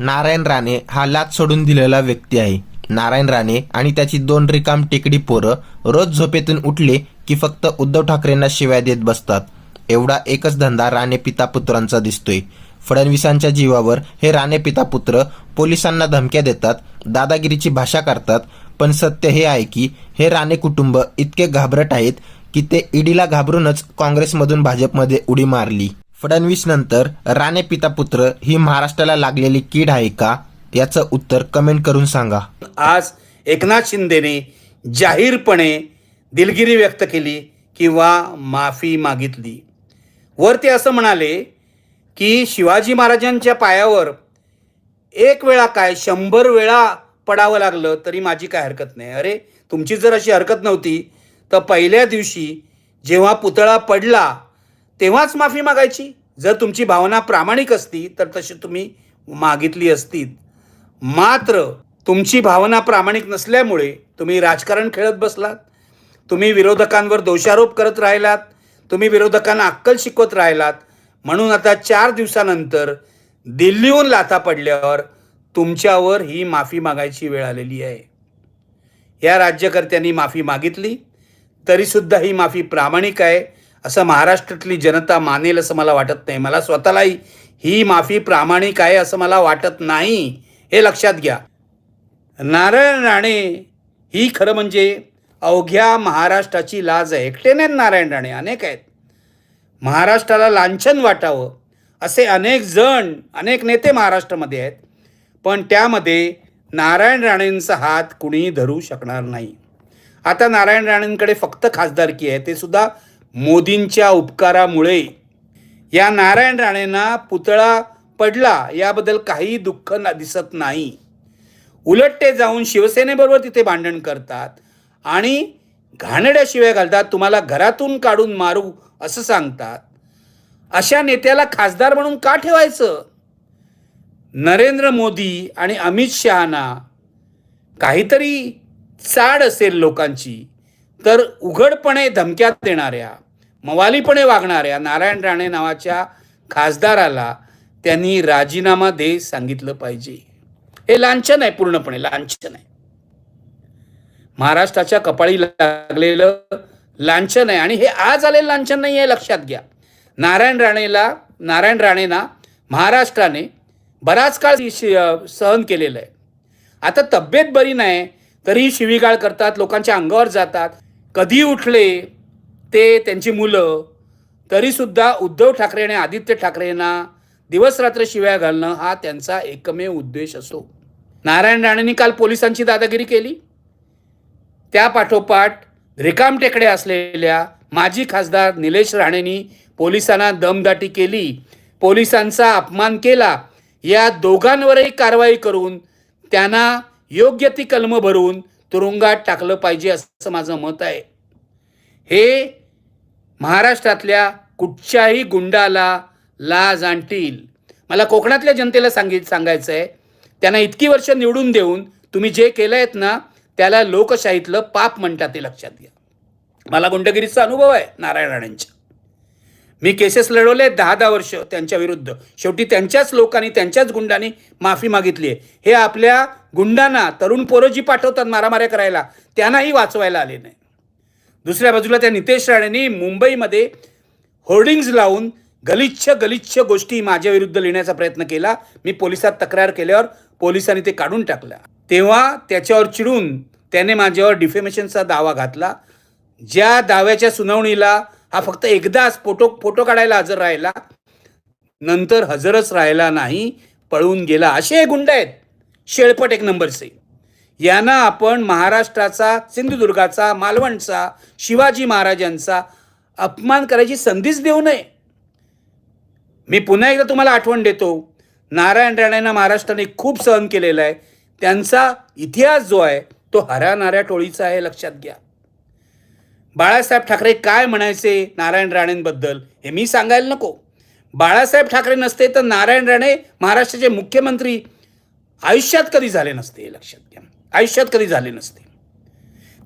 नारायण राणे हा लाच सोडून दिलेला व्यक्ती आहे. नारायण राणे आणि त्याची दोन रिकाम टेकडी पोरं रोज झोपेतून उठले की फक्त उद्धव ठाकरेंना शिवाय देत बसतात. एवढा एकच धंदा राणे पिता पुत्रांचा दिसतोय. फडणवीसांच्या जीवावर हे राणे पिता पुत्र पोलिसांना धमक्या देतात दादागिरीची भाषा करतात पण सत्य हे आहे की हे राणे कुटुंब इतके घाबरट आहेत की ते ईडीला घाबरूनच काँग्रेसमधून भाजपमध्ये उडी मारली. फडणवीस नंतर राणे पिता पुत्र ही महाराष्ट्राला लागलेली कीड आहे का? याचं उत्तर कमेंट करून सांगा. आज एकनाथ शिंदेने जाहीरपणे दिलगिरी व्यक्त केली किंवा माफी मागितली. वर ते असं म्हणाले की शिवाजी महाराजांच्या पायावर एक वेळा काय शंभर वेळा पडावं लागलं तरी माझी काय हरकत नाही. अरे तुमची जर अशी हरकत नव्हती तर पहिल्या दिवशी जेव्हा पुतळा पडला तेव्हाच माफी मागायची? जर तुमची भावना प्रामाणिक असती तर तशी तुम्ही मागितली असती मात्र तुमची भावना प्रामाणिक नसल्यामुळे तुम्ही राजकारण खेळत बसलात. तुम्ही विरोधकांवर दोषारोप करत राहिलात. तुम्ही विरोधकांना अक्कल शिकवत राहिलात. म्हणून आता चार दिवसानंतर दिल्लीहून लाथा पडल्यावर तुमच्यावर ही माफी मागायची वेळ आलेली आहे. या राज्यकर्त्यांनी माफी मागितली. तरीसुद्धा ही माफी प्रामाणिक आहे. असं महाराष्ट्रातली जनता मानेल असं मला वाटत नाही. मला स्वतःलाही ही माफी प्रामाणिक आहे असं मला वाटत नाही. हे लक्षात घ्या. नारायण राणे ही खरं म्हणजे अवघ्या महाराष्ट्राची लाज आहे. एकटे नाहीत नारायण राणे अनेक आहेत. महाराष्ट्राला लांछन वाटावं असे अनेक जण अनेक नेते महाराष्ट्रामध्ये आहेत. पण त्यामध्ये नारायण राणेंचा हात कुणीही धरू शकणार नाही. आता नारायण राणेंकडे फक्त खासदारकी आहे. ते सुद्धा मोदींच्या उपकारामुळे. या नारायण राणेंना पुतळा पडला याबद्दल काही दुःख ना दिसत नाही. उलट ते जाऊन शिवसेनेबरोबर तिथे भांडण करतात आणि घाणेड्या शिव्या घालतात तुम्हाला घरातून काढून मारू असं सांगतात. अशा नेत्याला खासदार म्हणून का ठेवायचं? नरेंद्र मोदी आणि अमित शहाना. काहीतरी चाड असेल लोकांची. तर उघडपणे धमक्यात देणाऱ्या मवालीपणे वागणाऱ्या नारायण राणे नावाच्या खासदाराला त्यांनी राजीनामा दे सांगितलं पाहिजे. हे लांछन आहे पूर्णपणे लांछन आहे. महाराष्ट्राच्या कपाळी लागलेलं लांछन आहे आणि हे आज आलेलं लांछन नाही आहे लक्षात घ्या. नारायण राणेला नारायण राणेंना महाराष्ट्राने बराच काळ सहन केलेलं आहे. आता तब्येत बरी नाही तरीही शिवीगाळ करतात लोकांच्या अंगावर जातात. कधी उठले ते त्यांची मुलं तरीसुद्धा उद्धव ठाकरे आणि आदित्य ठाकरेंना दिवसरात्र शिव्या घालणं हा त्यांचा एकमेव उद्देश असो. नारायण राणेंनी काल पोलिसांची दादागिरी केली. त्यापाठोपाठ रिकाम टेकडे असलेल्या माजी खासदार निलेश राणेंनी पोलिसांना दमदाटी केली. पोलिसांचा अपमान केला. या दोघांवरही कारवाई करून त्यांना योग्य ती कलम भरून तुरुंगात टाकलं पाहिजे असं माझं मत आहे. हे महाराष्ट्रातल्या कुठच्याही गुंडाला लाज आणतील. मला कोकणातल्या जनतेला सांगित सांगायचं आहे त्यांना इतकी वर्ष निवडून देऊन तुम्ही जे केलं आहेत ना त्याला लोकशाहीतलं पाप म्हणतात ते लक्षात घ्या. मला गुंडगिरीचा अनुभव आहे नारायण राणेंच्या. मी केसेस लढवले दहा दहा वर्ष त्यांच्या विरुद्ध. शेवटी त्यांच्याच लोकांनी त्यांच्याच गुंडांनी माफी मागितली आहे. हे आपल्या गुंडांना तरुण पोरं जी पाठवतात मारामाऱ्या करायला त्यांनाही वाचवायला आले नाही. दुसऱ्या बाजूला त्या नितेश राणेंनी मुंबईमध्ये होर्डिंग्ज लावून गलिच्छ गलिच्छ गोष्टी माझ्या विरुद्ध लिहिण्याचा प्रयत्न केला. मी पोलिसात तक्रार केल्यावर पोलिसांनी ते काढून टाकलं. तेव्हा त्याच्यावर चिडून त्याने माझ्यावर डिफेमेशनचा दावा घातला. ज्या दाव्याच्या सुनावणीला हा फक्त एकदाच फोटो फोटो काढायला हजर राहिला. नंतर हजरच राहिला नाही पळून गेला. असे गुंड आहेत. शेळपट एक नंबरचे. यांना आपण महाराष्ट्राचा सिंधुदुर्गाचा मालवणचा शिवाजी महाराजांचा अपमान करायची संधीच देऊ नये. मी पुन्हा एकदा तुम्हाला आठवण देतो नारायण राणेंना महाराष्ट्राने खूप सहन केलेला आहे. त्यांचा इतिहास जो आहे तो हराणाऱ्या टोळीचा आहे लक्षात घ्या. बाळासाहेब ठाकरे काय म्हणायचे नारायण राणेंबद्दल हे मी सांगायला नको. बाळासाहेब ठाकरे नसते तर नारायण राणे महाराष्ट्राचे मुख्यमंत्री आयुष्यात कधी झाले नसते हे लक्षात घ्या. आयुष्यात कधी झाले नसते.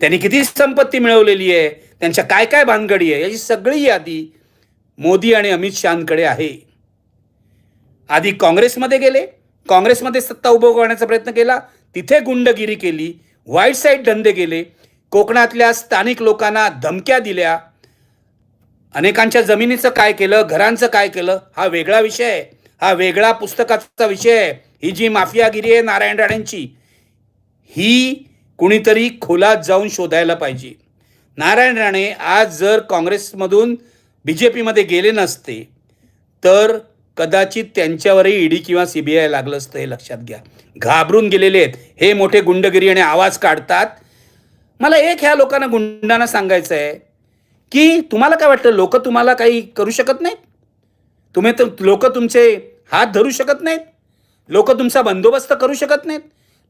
त्यांनी किती संपत्ती मिळवलेली आहे त्यांच्या काय काय भानगडी आहे याची सगळी यादी मोदी आणि अमित शहाकडे आहे. आधी काँग्रेसमध्ये गेले काँग्रेसमध्ये सत्ता उभं करण्याचा प्रयत्न केला तिथे गुंडगिरी केली वाईट साईड धंदे केले कोकणातल्या स्थानिक लोकांना धमक्या दिल्या. अनेकांच्या जमिनीचं काय केलं घरांचं काय केलं हा वेगळा विषय आहे. हा वेगळा पुस्तकाचा विषय आहे. ही जी माफियागिरी आहे नारायण राणेंची ही कुणीतरी खोलात जाऊन शोधायला पाहिजे. नारायण राणे आज जर काँग्रेसमधून बी जे पीमध्ये गेले नसते तर कदाचित त्यांच्यावरही ईडी किंवा सी बी आय लागलं असतं हे लक्षात घ्या. घाबरून गेलेले आहेत. हे मोठे गुंडगिरी आणि आवाज काढतात. मला एक ह्या लोकांना गुंडांना सांगायचं आहे की तुम्हाला काय वाटतं लोक तुम्हाला काही करू शकत नाहीत? तुम्ही तर लोक तुमचे हात धरू शकत नाहीत? लोक तुमचा बंदोबस्त करू शकत नाहीत?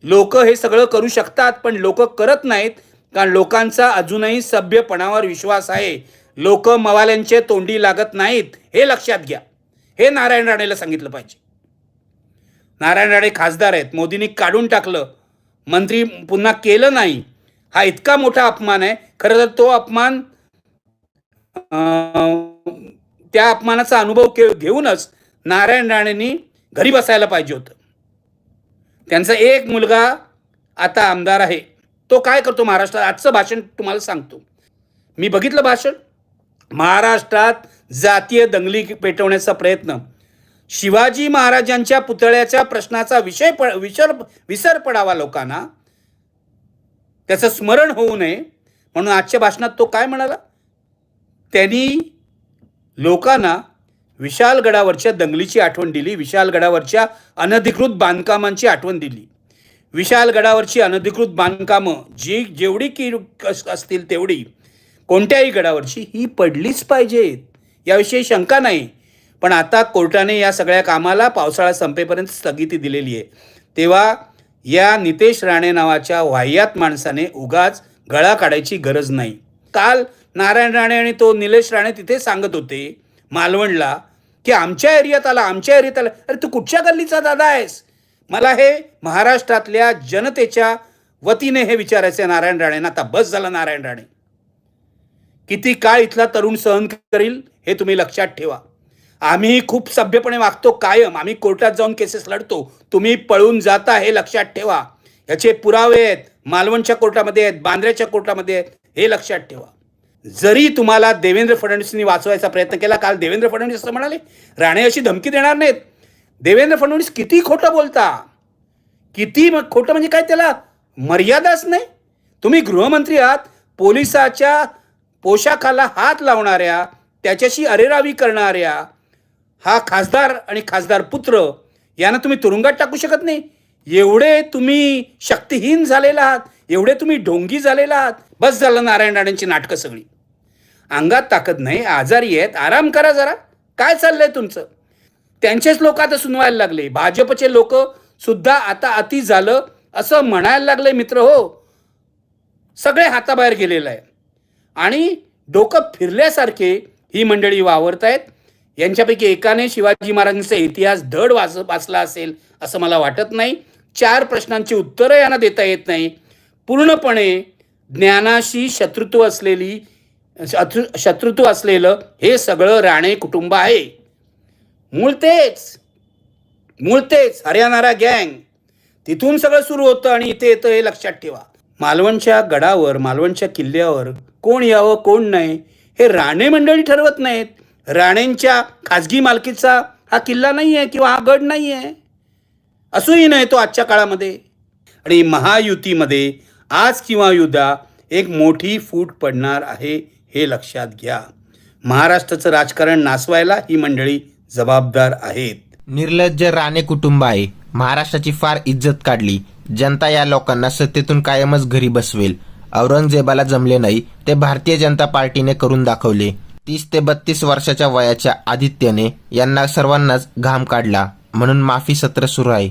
लोक हे सगळं करू शकतात पण लोक करत नाहीत कारण लोकांचा अजूनही सभ्यपणावर विश्वास आहे. लोक मवाल्यांचे तोंडी लागत नाहीत हे लक्षात घ्या. हे नारायण राणेला सांगितलं पाहिजे. नारायण राणे खासदार आहेत मोदींनी काढून टाकलं. मंत्री पुन्हा केलं नाही. हा इतका मोठा अपमान आहे. खरं तर तो अपमान त्या अपमानाचा अनुभव के- घेऊनच नारायण राणेंनी घरी बसायला पाहिजे होतं. त्यांचा एक मुलगा आता आमदार आहे. तो काय करतो महाराष्ट्रात? आजचं भाषण तुम्हाला सांगतो. मी बघितलं भाषण. महाराष्ट्रात जातीय दंगली पेटवण्याचा प्रयत्न. शिवाजी महाराजांच्या पुतळ्याच्या प्रश्नाचा विषय प विसर विसर पडावा लोकांना. त्याचं स्मरण होऊ नये. म्हणून आजच्या भाषणात तो काय म्हणाला? त्यांनी लोकांना विशालगडावरच्या दंगलीची आठवण दिली. विशालगडावरच्या अनधिकृत बांधकामांची आठवण दिली. विशालगडावरची अनधिकृत बांधकामं जी जेवढी की अस- असतील तेवढी कोणत्याही गडावरची ही पडलीच पाहिजेत याविषयी शंका नाही. पण आता कोर्टाने या सगळ्या कामाला पावसाळा संपेपर्यंत स्थगिती दिलेली आहे. तेव्हा या नितेश राणे नावाच्या वाह्यात माणसाने उगाच गळा काढायची गरज नाही. काल नारायण राणे आणि तो निलेश राणे तिथे सांगत होते मालवणला की आमच्या एरियात आला आमच्या एरियात आला. अरे तू कुठच्या गल्लीचा दादा आहेस? मला हे महाराष्ट्रातल्या जनतेच्या वतीने हे विचारायचे नारायण राणेंना. आता बस झाला नारायण राणे. किती काळ इथला तरुण सहन करील हे तुम्ही लक्षात ठेवा. आम्ही खूप सभ्यपणे वागतो कायम. आम्ही कोर्टात जाऊन केसेस लढतो. तुम्ही पळून जाता हे लक्षात ठेवा. याचे पुरावे आहेत. मालवणच्या कोर्टामध्ये आहेत बांद्र्याच्या कोर्टामध्ये आहेत हे लक्षात ठेवा. जरी तुम्हाला देवेंद्र फडणवीसांनी वाचवायचा प्रयत्न केला काल देवेंद्र फडणवीस असं म्हणाले राणे अशी धमकी देणार नाहीत. देवेंद्र फडणवीस किती खोटं बोलता? किती खोटं म्हणजे काय त्याला? मर्यादाच नाही. तुम्ही गृहमंत्री आहात पोलिसाच्या पोशाखाला हात लावणाऱ्या त्याच्याशी अरेरावी करणाऱ्या हा खासदार आणि खासदार पुत्र यांना तुम्ही तुरुंगात टाकू शकत नाही. एवढे तुम्ही शक्तिहीन झालेला आहात. एवढे तुम्ही ढोंगी झालेला आहात. बस झालं नारायण राणेंची नाटकं सगळी. अंगात ताकद नाही आजारी आहेत. आराम करा जरा. काय चाललंय तुमचं? त्यांचेच लोक आता सुनवायला लागले. भाजपचे लोक सुद्धा आता अति झालं असं म्हणायला लागले मित्र हो. सगळे हाताबाहेर गेलेलं आहे आणि डोकं फिरल्यासारखे ही मंडळी वावरत आहेत यांच्यापैकी एकाने शिवाजी महाराजांचा इतिहास धड वाच वाचला असेल असं मला वाटत नाही. चार प्रश्नांची उत्तरं यांना देता येत नाही. पूर्णपणे ज्ञानाशी शत्रुत्व असलेली शत्रु शत्रुत्व असलेलं हे सगळं राणे कुटुंब आहे. मूळ तेच मूळ तेच हरियाणारा गँग. तिथून सगळं सुरू होतं आणि इथे येतं हे लक्षात ठेवा. मालवणच्या गडावर मालवणच्या किल्ल्यावर कोण यावं कोण नाही हे राणे मंडळी ठरवत नाहीत. राणेंच्या खाजगी मालकीचा हा किल्ला नाही आहे किंवा हा गड नाही आहे असूही नाही तो आजच्या काळामध्ये. आणि महायुतीमध्ये आज किंवा युद्धा एक मोठी फूट पडणार आहे हे लक्षात घ्या. महाराष्ट्राचं राजकारण नासवायला ही मंडळी जबाबदार आहेत. निर्लज्ज राणे कुटुंब आहे. महाराष्ट्राची फार इज्जत काढली. जनता या लोकांना सत्तेतून कायमच घरी बसवेल. औरंगजेबाला जमले नाही ते भारतीय जनता पार्टीने करून दाखवले. तीस ते बत्तीस वर्षाच्या वयाच्या आदित्यने यांना सर्वांनाच घाम काढला. म्हणून माफी सत्र सुरू आहे.